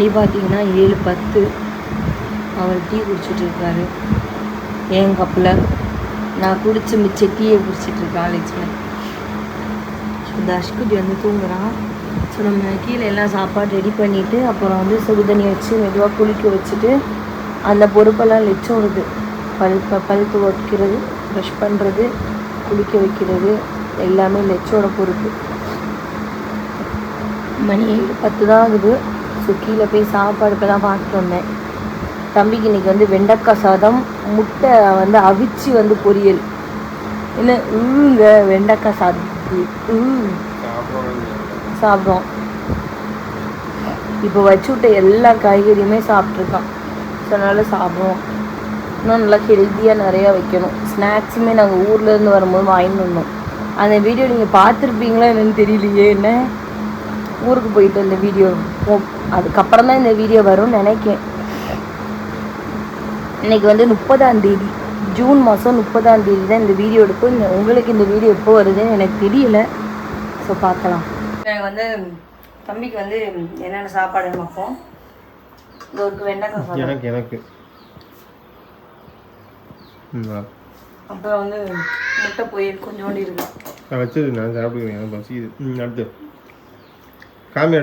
மணி பார்த்தீங்கன்னா ஏழு பத்து. அவர் டீ குடிச்சிட்டு இருக்காரு என் கப்பில்? நான் குடிச்சு மிச்ச டீயை குடிச்சிட்டு இருக்கேன் காலேஜில் ஸோ தஷ்குட்டி வந்து தூங்குறான். ஸோ நம்ம கீழே எல்லாம் சாப்பாடு ரெடி பண்ணிவிட்டு அப்புறம் வந்து சுடு தண்ணி வச்சு மெதுவாக குளிக்க வச்சுட்டு அந்த பொறுப்பெல்லாம் லெச்சம் வருது பல் ப- பல் துவைக்கிறது ப்ரஷ் பண்ணுறது குளிக்க வைக்கிறது எல்லாமே லெச்சோட பொறுப்பு. மணி ஏழு பத்து தான் ஆகுது. ஸோ கீழே போய் சாப்பாடுக்கெல்லாம் இப்போ பார்த்துட்டு வந்தேன். தம்பிக்கு இன்னைக்கு வந்து வெண்டைக்காய் சாதம் முட்டை வந்து அவிச்சு வந்து பொரியல். என்ன? ஊங்க வெண்டைக்காய் சாதத்துக்கு சாப்பிட்றோம் சாப்பிடுவோம். இப்போ வச்சு விட்ட எல்லா காய்கறியுமே சாப்பிட்ருக்கான் ஸோ அதனால் சாப்பிடுவோம். இன்னும் நல்லா ஹெல்த்தியாக நிறையா வைக்கணும். ஸ்நாக்ஸுமே நாங்கள் ஊர்லேருந்து வரும்போது வாங்கிட்டு வந்தோம். அந்த வீடியோ நீங்கள் பார்த்துருப்பீங்களா என்னன்னு தெரியலையே. என்ன? ஊருக்கு போயிட்டு அந்த வீடியோ அதுக்கப்புறம் தான் இந்த வீடியோ வரும்னு நினைக்கேன். இன்னைக்கு வந்து முப்பதாம் தேதி. ஜூன் மாதம் முப்பதாம் தேதி தான் இந்த வீடியோ எடுக்கும் இந்த- உங்களுக்கு இந்த வீடியோ எப்போ வருதுன்னு எனக்கு தெரியல. ஸோ பார்க்கலாம். எனக்கு வந்து தம்பிக்கு வந்து என்னென்ன சாப்பாடு வைப்போம்? இது ஒரு வெண்டைக்காய் எனக்கு எனக்கு. அப்புறம் வந்து முட்டை பொரியல் கொஞ்சோண்டு இருக்கு. நான் வச்சது நான் சாப்பிடுவேன் எனக்கு பசிக்குது. அடுத்து. காமி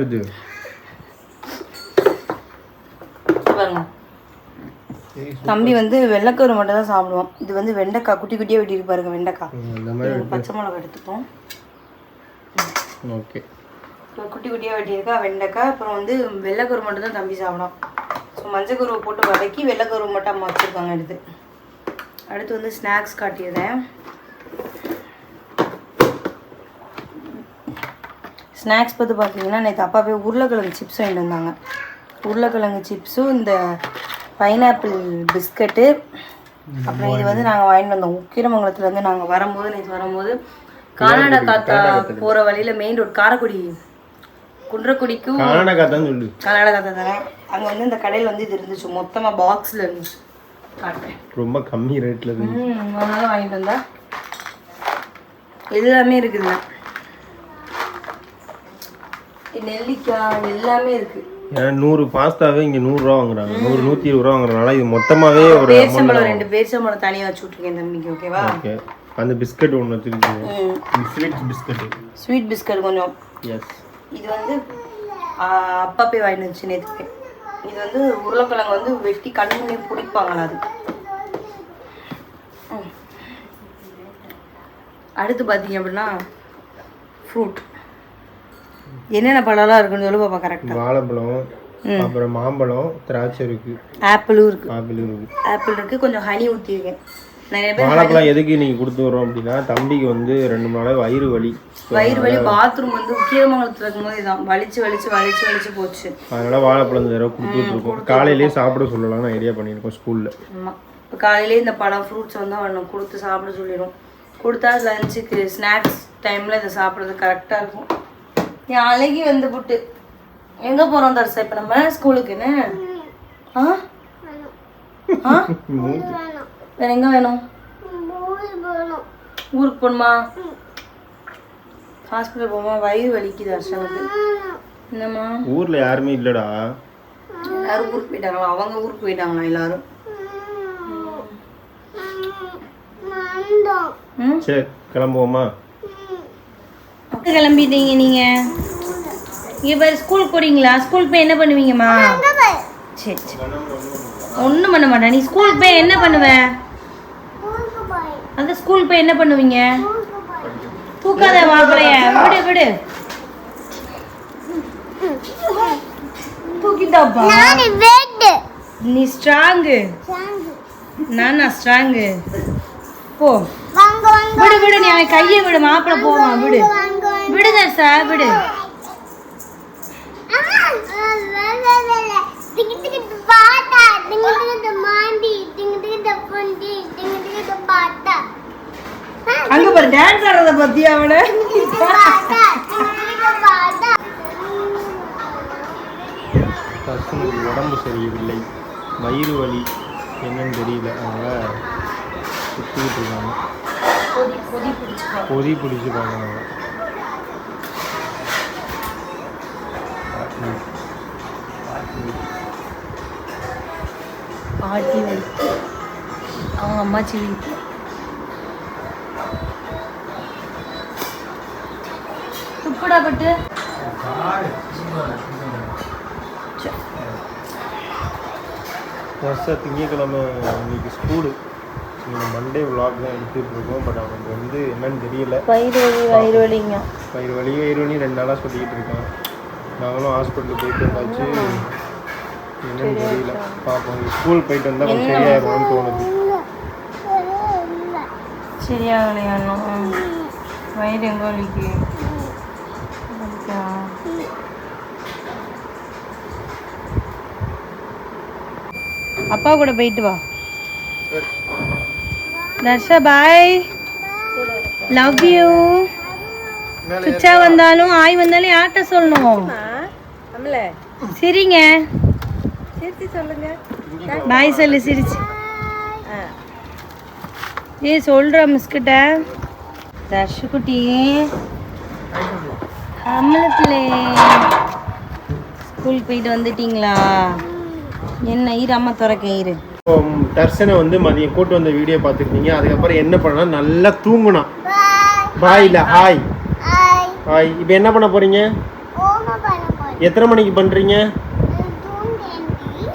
பாருங்க. தம்பி வந்து வெள்ளைக்கரு மட்டும் தான் சாப்பிடுவோம் இது வந்து வெண்டைக்காய் குட்டி குட்டியாக வெட்டியிருக்கு பாருங்க வெண்டைக்காய். பச்சை மிளகா எடுத்துப்போம். ஓகே. குட்டி குட்டியாக வெட்டியிருக்கா வெண்டைக்காய். அப்புறம் வந்து வெள்ளைக்கரு மட்டும் தான் தம்பி சாப்பிடும் ஸோ மஞ்சள் கருவை போட்டு வதக்கி வெள்ளைக்கருவை மட்டும் அம்மா வச்சுருக்காங்க எடுத்து. அடுத்து வந்து ஸ்நாக்ஸ் காட்டியிருந்தேன் ஸ்நாக்ஸ் பார்த்து பார்த்தீங்கன்னா நேற்று அப்பா போய் உருளைக்கிழங்கு சிப்ஸ் வாங்கிட்டு வந்தாங்க. உருளைக்கிழங்கு சிப்ஸும் இந்த பைனாப்பிள் பிஸ்கட்டு அப்புறம் இது வந்து நாங்கள் வாங்கிட்டு வந்தோம். உக்கிரமங்கலத்துலேருந்து நாங்கள் வரும்போது நேற்று வரும்போது கானாடா காத்தா போகிற வழியில் மெயின் ரோட் காரைக்குடி குன்றக்குடிக்கும் கர்நாடகா தான் சொல்லு கர்நாடகா தானே? அங்கே வந்து இந்த கடையில் வந்து இது இருந்துச்சு. மொத்தமாக பாக்ஸில் இருந்துச்சு. காட்டுறேன். ரொம்ப கம்மி ரேட்டில் அதனால வாங்கிட்டு வந்தா. எல்லாமே இருக்குதுங்க. நெல்லிக்காய் எல்லாமே இருக்கு. ஏன்னா நூறு பாஸ்தாவே இங்கே நூறுரூவா வாங்குறாங்க. நூறு நூற்றி இருபது ரூபா வாங்குறதுனால இது மொத்தமாகவே ஒரு பேரிச்சம்பழம் ரெண்டு பேரிச்சம்பழம் தனியாக வச்சு விட்ருக்கேன் தம்பிக்கு ஓகேவா ஓகே அந்த பிஸ்கட் ஒன்று வச்சுருக்கீங்க. ஸ்வீட் பிஸ்கட்டு ஸ்வீட் பிஸ்கட் கொஞ்சம். எஸ் இது வந்து அப்பா போய் வாங்கிட்டு வந்துச்சு நேற்று போய் இது வந்து உருளைக்கிழங்கு வந்து வெட்டி கண்ணு பிடிப்பாங்களா அது. அடுத்து பார்த்தீங்க அப்படின்னா ஃப்ரூட் என்னென்ன பழம்லாம் இருக்குன்னு சொல்லி பாப்பா கரெக்டாக வாழைப்பழம் அப்புறம் மாம்பழம் திராட்சை இருக்கு. ஆப்பிளும் இருக்குது ஆப்பிள் இருக்கு. ஆப்பிள் இருக்குது கொஞ்சம் ஹனி ஊற்றிருக்கேன் வாழைப்பழம் எதுக்கு நீங்கள் கொடுத்து வரோம் அப்படின்னா தம்பிக்கு வந்து ரெண்டு மூணு நாளாக வயிறு வலி. வயிறு வலி பாத்ரூம் வந்து கீழமங்கலத்தில் இருக்கும்போது இதான். வலிச்சு வலிச்சு வலிச்சு வலிச்சு போச்சு. அதனால வாழைப்பழம் இந்த தடவை கொடுத்துட்டு இருக்கோம் காலையிலேயே சாப்பிட சொல்லலாம்னு ஐடியா பண்ணியிருக்கோம் ஸ்கூலில் ஆமாம் இப்போ காலையிலே இந்த பழம் ஃப்ரூட்ஸ் வந்து அவனுக்கு கொடுத்து சாப்பிட சொல்லிடும் கொடுத்தா லஞ்சுக்கு ஸ்நாக்ஸ் டைமில் இதை சாப்பிட்றது கரெக்டாக இருக்கும். என் அழகி வந்து புட்டு. எங்கே போகிறோம் தர்சா இப்போ நம்ம ஸ்கூலுக்குன்னு? ஆ? ஆ? வேற எங்கே வேணும்? ஊருக்கு போகணுமா ஹாஸ்பிட்டல் போமா வயிறு வலிக்குது அர்ஷனுக்கு என்னம்மா? ஊரில் யாருமே இல்லைடா. எல்லாரும் ஊருக்கு போயிட்டாங்களா? அவங்க ஊருக்கு போயிட்டாங்களா எல்லாரும்? சரி கிளம்புவோமா? கிளம்பிட்டீங்க நீங்க. இங்க பாரு ஸ்கூல் போறீங்களா? ஸ்கூலுக்கு போய் என்ன பண்ணுவீங்கம்மா? சரி சரி ஒன்றும் பண்ண மாட்டேன். நீ ஸ்கூலுக்கு போய் என்ன பண்ணுவ? அந்த ஸ்கூலுக்கு போய் என்ன பண்ணுவீங்க? தூக்காத மாப்பிளைய விடு விடு. தூக்கிட்டாப்பா. நீ ஸ்ட்ராங்கு நானா ஸ்ட்ராங்கு போ. விடு விடு நீ அவன் கையை விடு மாப்பிள்ளை போவான் விடு. விடு தர்சா விடு. அங்க பாரு டான்ஸ் ஆடுறத பத்தி அவன பசங்களுக்கு உடம்பு சரியில்லை. வயிறு வலி என்னன்னு தெரியல. அதனால் சுற்றிக்கிட்டு இருக்காங்க. கொதி பிடிச்சிருக்காங்க அவங்க பாட்டி வீடு. அவங்க அம்மாச்சி வீட்டு துப்புடா பட்டு. வருஷம் திங்கக்கிழமை இன்னைக்கு ஸ்கூலு. மண்டே விலாக் தான் எடுத்துகிட்டு இருக்கோம். பட் அவனுக்கு வந்து என்னன்னு தெரியல. வயிறு வலி வயிறு வலிங்க. வயிறு வலி வயிறு வலி ரெண்டு நாளாக சொல்லிக்கிட்டு இருக்கான் நாங்களும் ஹாஸ்பிட்டலுக்கு போயிட்டு வந்தாச்சு. என்னன்னு தெரியல. பார்ப்போம் ஸ்கூல் போயிட்டு வந்தால் கொஞ்சம் சரியாயிரும்னு தோணுது. சரியாகலையா வயிறு எங்க வலிக்கா? அப்பா கூட போயிட்டு வா. தர்ஷா பாய் லவ் யூ சுச்சா வந்தாலும் ஆய் வந்தாலும் யார்கிட்ட சொல்லணும்? சரிங்க. பாய் சொல்லு சிரிச்சு. ஏய் சொல்ற மிஸ்கிட்ட. தர்ஷகுட்டி அம்மலத்திலே ஸ்கூல் போயிட்டு வந்துட்டீங்களா? என்ன இரு அம்மா திறக்க இரு. தர்சனை வந்து மதியம் கூட்டு வந்த வீடியோ பார்த்துருக்கீங்க. அதுக்கப்புறம் என்ன பண்ணா நல்லா தூங்குனான் பாய் இல்லை ஹாய். ஹாய். இப்போ என்ன பண்ண போறீங்க? எத்தனை மணிக்கு பண்றீங்க?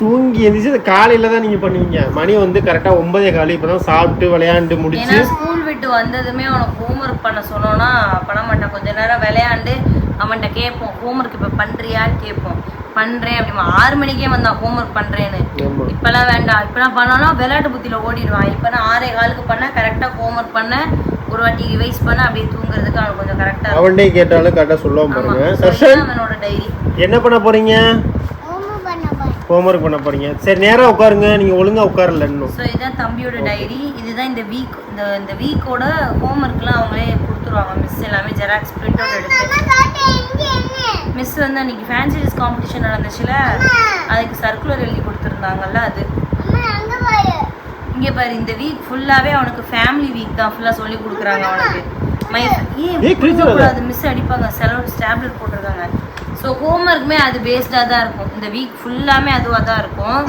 தூங்கி எந்திரிச்சு காலையில தான் நீங்க பண்ணுவீங்க. மணி வந்து கரெக்டா ஒன்பதே காலி. இப்பதான் சாப்பிட்டு விளையாண்டு முடிச்சு. ஸ்கூல் விட்டு வந்ததுமே அவனுக்கு ஹோம்ஒர்க் பண்ண சொன்னோன்னா பண்ண மாட்டான். கொஞ்ச நேரம் விளையாண்டு அவன்கிட்ட கேட்போம். ஹோம்ஒர்க் இப்போ பண்ணுறியான்னு கேட்போம். பண்ணுறேன் அப்படிமா. ஆறு மணிக்கே வந்தான் ஹோம்ஒர்க் பண்ணுறேன்னு. இப்போலாம் வேண்டாம். இப்போலாம் பண்ணோன்னா விளையாட்டு புத்தியில் ஓடிடுவான். இப்போ நான் ஆறே காலுக்கு பண்ண கரெக்டாக ஹோம்ஒர்க் பண்ண ஒரு வாட்டி ரிவைஸ் பண்ண அப்படியே தூங்குறதுக்கு அவனுக்கு கொஞ்சம் கரெக்டாக அவன்டே கேட்டாலும் கரெக்டா சொல்லுவான் பாருங்க. அவனோட டைரி என்ன பண்ண போறீங்க? ஹோம்ஒர்க் பண்ண போறீங்க. சரி நேரா உட்காருங்க. நீங்க ஒழுங்கா உட்காரல இன்னும் ஸோ இதுதான் தம்பியோட டைரி இதுதான் இந்த வீக் இந்த இந்த வீக்கோட ஹோம்ஒர்க்லாம் அவங்களே கொடுத்துருவாங்க. மிஸ் எல்லாமே ஜெராக்ஸ் பிரிண்ட் அவுட் எடுத்து. மிஸ் வந்து அன்னைக்கு ஃபேன்சி ட்ரெஸ் காம்படிஷன் நடந்துச்சுல? அதுக்கு சர்க்குலர் எழுதி கொடுத்துருந்தாங்கல்ல அது. இங்கே பாரு இந்த வீக் ஃபுல்லாகவே அவனுக்கு ஃபேமிலி வீக் தான். ஃபுல்லாக சொல்லி கொடுக்குறாங்க அவனுக்கு. மை ஏன். கூடாது மிஸ் அடிப்பாங்க. செலவு ஸ்டாப்லெட் போட்டிருக்காங்க. ஸோ ஹோம்ஒர்க்குமே அது பேஸ்டாக தான் இருக்கும். இந்த வீக் ஃபுல்லாமே அதுவாக தான் இருக்கும்.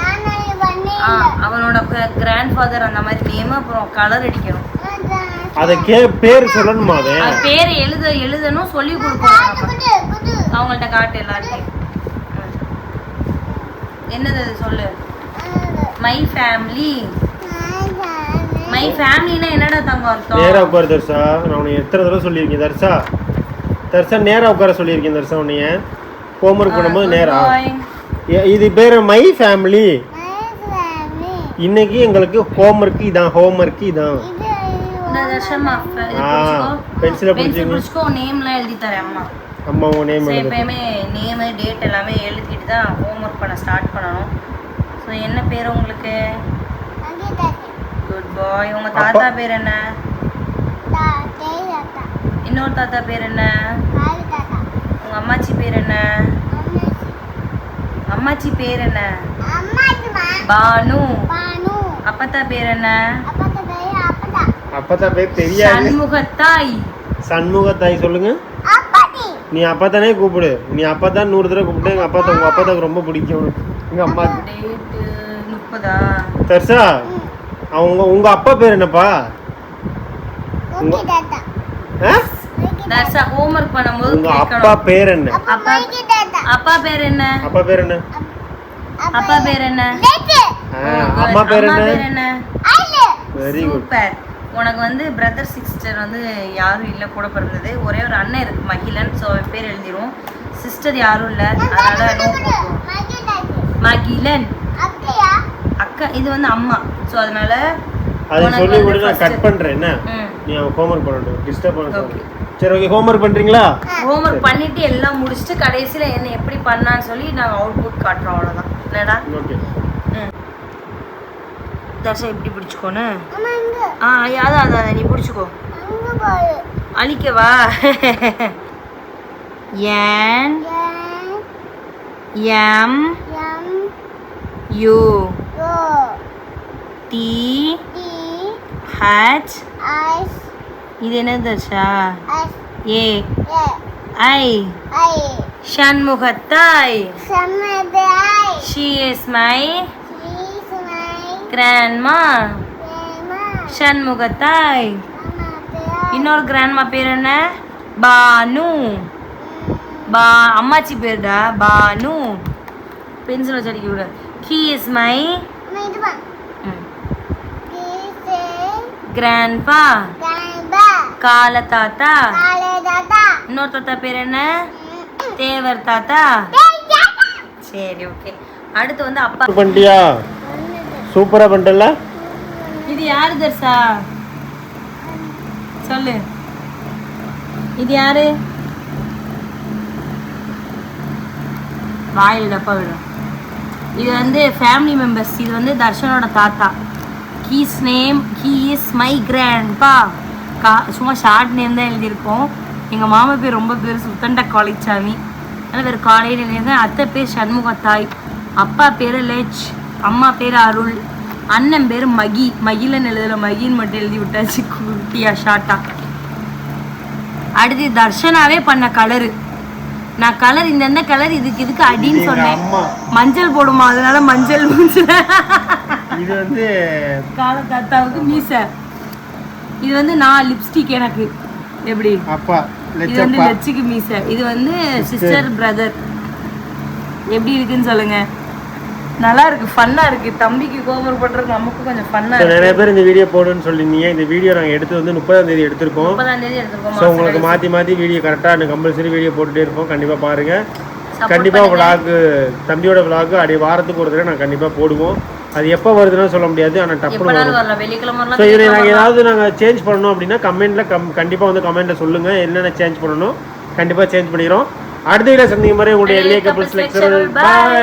ஆ, அவனோட கிராண்ட் ஃபாதர் அந்த மாதிரி நேம் அப்புறம் கலர் அடிக்கணும். அதை கே பேர் சொல்லணுமா அதை? பேர் எழுத எழுதணும் சொல்லி கொடுக்கணும் அவங்கள்ட்ட காட்டு எல்லார்ட்டையும் ம். என்னது அது சொல்லு? மை ஃபேமிலி மை ஃபேமிலினா என்னடா தங்கம் நேரா அர்த்தம் உட்காரு தர்ஷா. நான் உன்னை எத்தனை தடவை சொல்லியிருக்கேன் தர்ஷா. தர்ஷா நேரா உட்கார சொல்லியிருக்கேன் தர்ஷா உன்னைய. ஹோம்ஒர்க் பண்ணும்போது நேரா. ஏ- இது பேர் மை ஃபேமிலி இன்னைக்கு எங்களுக்கு ஹோம்ஒர்க் இதான் ஹோம்ஒர்க் இதான். பென்சில். பிடிச்சிக்கோ. நேம்லாம் எழுதி தரேன் அம்மா. அம்மா உன் நேம் எப்பயுமே நேமு டேட் எல்லாமே எழுதிட்டு தான் ஹோம்ஒர்க் பண்ண ஸ்டார்ட் பண்ணணும். ஸோ என்ன பேர் உங்களுக்கு? குட் பாய் உங்க தாத்தா பேர் என்ன? இன்னொரு தாத்தா பேர் என்ன? உங்க அம்மாச்சி பேர் என்ன? அம்மாச்சி பேர் என்ன? பானு. அப்பத்தா பேர் என்ன? அப்பதான் பேர் தெரியாது. சண்முகத்தாய். சண்முகத்தாய் சொல்லுங்க. நீ அப்பத்தானே கூப்பிடு. நீ அப்பதான் நூறு தடவை கூப்பிட்டு எங்க அப்பா உங்க அப்பா ரொம்ப பிடிக்கும் எங்க அம்மா முப்பதா? தர்ஷா அவங்க உங்க அப்பா பேர் என்னப்பா? ஆ? தர்ஷா ஹோம்ஒர்க் பண்ணும்போது உங்க அப்பா கேட்கணும். பேர் என்ன அப்பா அப்பா பேர் என்ன அப்பா பேர் என்ன அப்பா பேர் என்ன ஆ, அம்மா பேர் என்ன என்ன வெரி குட் சூப்பர் உனக்கு வந்து பிரதர் சிஸ்டர் வந்து யாரும் இல்லை கூட பிறந்தது. ஒரே ஒரு அண்ணன் இருக்கு மகிழன். ஸோ பேர் எழுதிரும் சிஸ்டர் யாரும் இல்லை. அதனால போட்டுருவோம் மகிழன். அக்கா இது வந்து அம்மா. ஸோ அதனால அதை உனக்கு சொல்லி வந்து கூட நான் first- கட் பண்றேன். என்ன? ம். நீ அவன் ஹோம்ஒர்க் பண்ணட்டும் டிஸ்டர்ப் பண்ண. சொல்லு. சரி ஓகே ஹோம்ஒர்க் பண்றீங்களா? ஹோம்ஒர்க் பண்ணிட்டு எல்லாம் முடிச்சுட்டு கடைசியில என்ன எப்படி பண்ணான்னு சொல்லி நாங்கள் அவுட்புட் காட்டுறோம் அவ்வளோதான் இல்லடா ஓகே ம். தர்ஷா இப்படி பிடிச்சிக்கோன்னு? ஆ அதான் அதான் அதான், நீ பிடிச்சிக்கோ. அழிக்கவா? என் எம்? யூ. டி. ஹச். இது என்ன Darsha A. I. Shanmugathai she is my grandma Shanmugathai. இன்னொரு கிராண்ட்மா பேர் என்ன? பானு. பா அம்மாச்சி பேருடா பானு. பென்சில் வச்சு அடிக்க விட. He is my. கிராண்ட்பா கால தாத்தா. இன்னொரு தாத்தா பேர் என்ன? தேவர் தாத்தா. சரி ஓகே அடுத்து வந்து அப்பா. பண்ணிட்டியா சூப்பரா பண்ணிட்டல இது யாரு தர்சா சொல்லு. இது யாரு? வாயில் டப்பா விடும் இது வந்து ஃபேமிலி மெம்பர்ஸ் இது வந்து தர்ஷனோட தாத்தா. His name he is my grandpa கா சும்மா ஷார்ட் நேம் தான் எழுதியிருக்கோம். எங்கள் மாமா பேர் ரொம்ப பேர் சுத்தண்ட காலேஜ் சாமி பேர் காலையில் எழுதியிருக்கேன் அத்தை பேர் சண்முகத்தாய். அப்பா பேர் லெச். அம்மா பேர் அருள். அண்ணன் பேர் மகி. மகிலன்னு எழுதல மகின்னு மட்டும் எழுதி விட்டாச்சு குட்டியா ஷார்ட்டா அடுத்து தர்ஷனாவே பண்ண கலரு நான் கலர் இந்த இந்த கலர் இதுக்கு இதுக்கு அடின்னு சொன்னேன். மஞ்சள் போடுமா அதனால மஞ்சள் இது வந்து கால தாத்தாவுக்கு மீசை. இது வந்து நான் லிப்ஸ்டிக் எனக்கு. எப்படி? அப்பா இது வந்து லட்சுக்கு மீசை. இது வந்து சிஸ்டர் பிரதர் எப்படி இருக்குன்னு சொல்லுங்க. நல்லா இருக்கு ஃபன்னா இருக்கு. தம்பிக்கு கோபர் பண்றது நமக்கு கொஞ்சம் ஃபன்னா இருக்கு. நிறைய பேர் இந்த வீடியோ போடுன்னு சொல்லியிருந்தீங்க. இந்த வீடியோ நாங்கள் எடுத்து வந்து முப்பதாம் தேதி எடுத்திருக்கோம். முப்பதாம் தேதி எடுத்துருக்கோம் ஸோ உங்களுக்கு மாற்றி மாற்றி வீடியோ கரெக்டாக கம்பல்சரி வீடியோ போட்டுட்டே இருப்போம். கண்டிப்பாக பாருங்கள் Support கண்டிப்பாக விளாகு தம்பியோட விளாகு அடி வாரத்துக்கு ஒரு தடவை நாங்கள் கண்டிப்பாக போடுவோம். அது எப்போ வருதுன்னு சொல்ல முடியாது ஆனால் டப்புனு வரும். ஸோ நாங்கள் ஏதாவது நாங்கள் சேஞ்ச் பண்ணணும் அப்படின்னா கமெண்ட்டில் கம் கண்டிப்பாக வந்து கமெண்ட்டில் சொல்லுங்கள் என்னென்ன சேஞ்ச் பண்ணணும் கண்டிப்பாக சேஞ்ச் பண்ணிடுறோம். அடுத்த வீடியோ சந்திக்கும் மாதிரி உங்களுடைய எல்ஏ கப்பல்ஸ் லெக்சர் பாய்